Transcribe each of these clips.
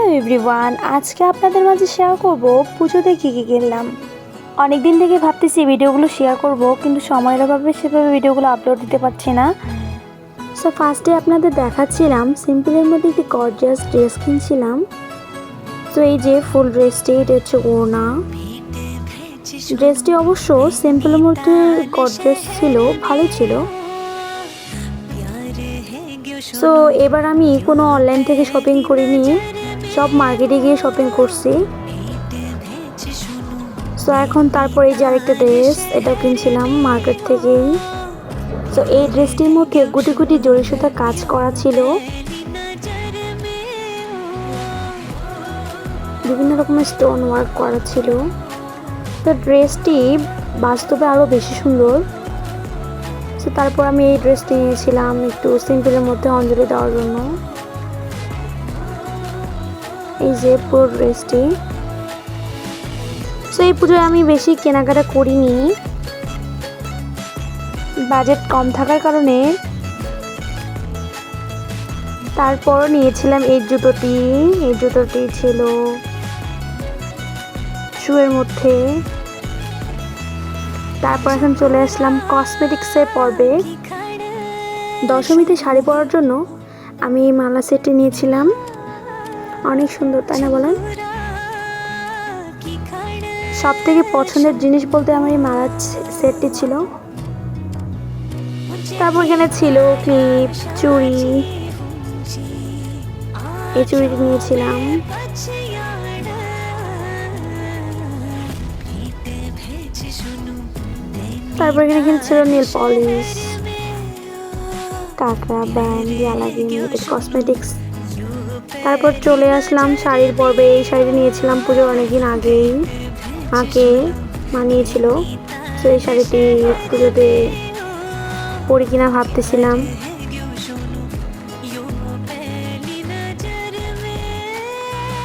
Hello everyone, আজকে আপনাদের মাঝে শেয়ার করব পুজোতে কী কী কিনলাম। অনেক দিন থেকে ভাবতেছি ভিডিওগুলো শেয়ার করব, কিন্তু সময়ের অভাবে সেভাবে ভিডিওগুলো আপলোড দিতে পারছি না। সো ফার্স্টে আপনাদের দেখাচ্ছিলাম সিম্পলের মধ্যে একটি গর্জিয়াস ড্রেস কিনছিলাম। তো এই যে ফুল ড্রেসটি এটা হচ্ছে ওনা ড্রেসটি অবশ্য সিম্পলের মধ্যে গর্জিয়াস ছিল ভালো ছিল। সো এবার আমি কোনো অনলাইন থেকে শপিং করিনি। সব মার্কেটে গিয়ে শপিং করছি। সো এখন তারপরে এই যে আরেকটা ড্রেস এটাও কিনছিলাম মার্কেট থেকেই। সো এই ড্রেসটির মধ্যে গুটি গুটি জড়ি সুতা কাজ করা ছিল। বিভিন্ন রকমের স্টোন ওয়ার্ক করা ছিল। তো ড্রেসটি বাস্তবে আরও বেশি সুন্দর। সো তারপর আমি এই ড্রেসটি নিয়েছিলাম একটু সিম্পলের মধ্যে অঞ্জলি দেওয়ার জন্য। এই যে পুরো ড্রেসটি সো এই পুজোয় আমি বেশি কেনাকাটা করিনি। বাজেট কম থাকার কারণে তারপর নিয়েছিলাম এই জুতোটি। এই জুতোটি ছিল শুয়ের মধ্যে। তারপর এখন চলে আসলাম কসমেটিক্সের পর্বে। দশমীতে শাড়ি পরার জন্য আমি এই মালা সেটটি নিয়েছিলাম। অনেক সুন্দর, তাই না বলেন? সব থেকে পছন্দের জিনিস বলতে আমার এই মালার সেটটি ছিল। তারপর এখানে ছিল ক্লিপ, চুড়ি। এই চুড়িটি নিয়েছিলাম। তারপর এখানে এখানে ছিল নীল পলিশ, কাঁকড়া, ব্যান্ড মেয়েদের কসমেটিক্স তারপর চলে আসলাম শাড়ির পর্বে। এই শাড়িটি নিয়েছিলাম পুজোর অনেকদিন আগেই। আঁকে মানিয়েছিল। তো এই শাড়িটি পুজোতে পরি কিনা ভাবতেছিলাম।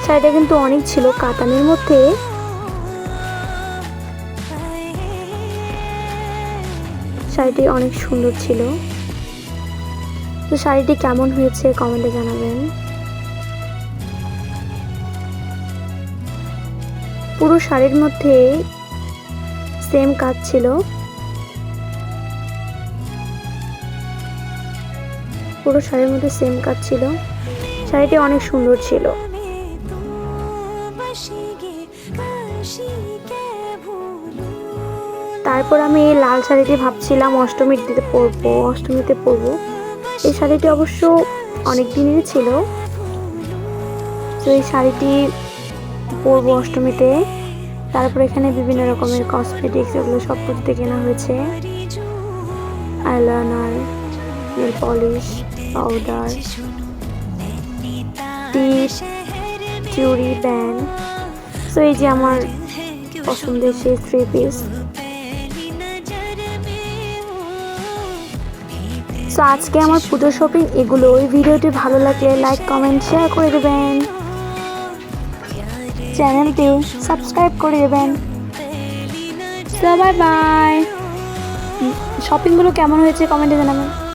শাড়িটা কিন্তু অনেক ছিল কাতানের মধ্যে। শাড়িটি অনেক সুন্দর ছিল। তো শাড়িটি কেমন হয়েছে কমেন্টে জানাবেন। পুরো শাড়ির মধ্যে সেম কাজ ছিল। পুরো শাড়ির মধ্যে সেম কাজ ছিল। শাড়িটি অনেক সুন্দর ছিল। তারপর আমি এই লাল শাড়িটি ভাবছিলাম অষ্টমীর দিতে পরবো, অষ্টমীতে পরবো। এই শাড়িটি অবশ্য অনেক দিনেরই ছিল। তো এই শাড়িটি পরবো অষ্টমীতে। তারপর এখানে বিভিন্ন রকমের কসমেটিক্স এগুলো সব কিছুতে কেনা হয়েছে। আইলাইনার নেল পলিশ পাউডার টিপ চুড়ি ব্যান্ড সো এই যে আমার পছন্দের সেই থ্রি পিস সো আজকে আমার পুজো শপিং এগুলো ওই ভিডিওটি ভালো লাগলে লাইক কমেন্ট শেয়ার করে দেবেন। চ্যানেলটি সাবস্ক্রাইব করে দেবেন। সো বাই বাই শপিংগুলো কেমন হয়েছে কমেন্টে জানাবেন।